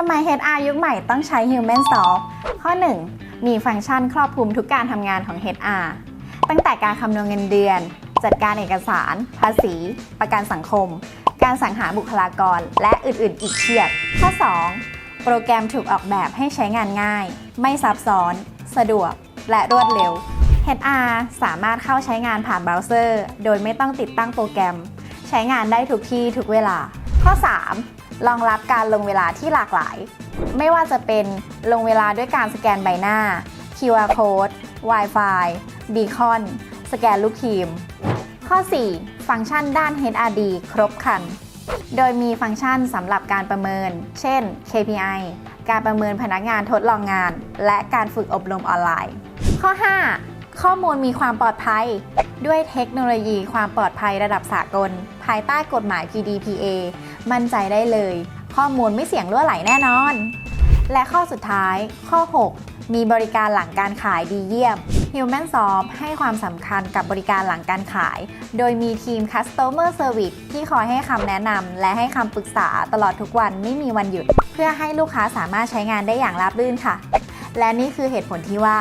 ทำไม HR ยุคใหม่ต้องใช้ HumanSoft ข้อ 1 มีฟังก์ชันครอบคลุมทุกการทำงานของ HR ตั้งแต่การคำนวณเงินเดือน จัดการเอกสาร ภาษี ประกันสังคม การสั่งหาบุคลากร และอื่นๆ อีกเพียบ ข้อ 2 โปรแกรมถูกออกแบบให้ใช้งานง่าย ไม่ซับซ้อน สะดวก และรวดเร็ว HR สามารถเข้าใช้งานผ่านเบราว์เซอร์ โดยไม่ต้องติดตั้งโปรแกรม ใช้งานได้ทุกที่ทุกเวลา ข้อ 3 รองรับการลงเวลาที่หลากหลาย ไม่ว่าจะเป็นลงเวลาด้วยการสแกนใบหน้า QR code Wi-Fi Beacon สแกนลูกทีม ข้อ 4 ฟังก์ชันด้าน HRD ครบครัน โดยมีฟังก์ชันสำหรับการประเมิน เช่น KPI การประเมินพนักงานทดลองงาน และการฝึกอบรมออนไลน์ ข้อ 5 ข้อมูลมีความปลอดภัย ด้วยเทคโนโลยีความปลอดภัยระดับสากล ภายใต้กฎหมาย PDPA มั่นใจได้เลย ข้อมูลไม่เสี่ยงรั่วไหลแน่นอน และข้อสุดท้าย ข้อ 6 มีบริการหลังการขายดีเยี่ยม HumanSoft ให้ความสำคัญกับบริการหลังการขาย โดยมีทีม Customer Service ที่คอยให้คำแนะนำและให้คำปรึกษาตลอดทุกวันไม่มีวันหยุด เพื่อให้ลูกค้าสามารถใช้งานได้อย่างราบรื่นค่ะ และนี่คือเหตุผลที่ว่า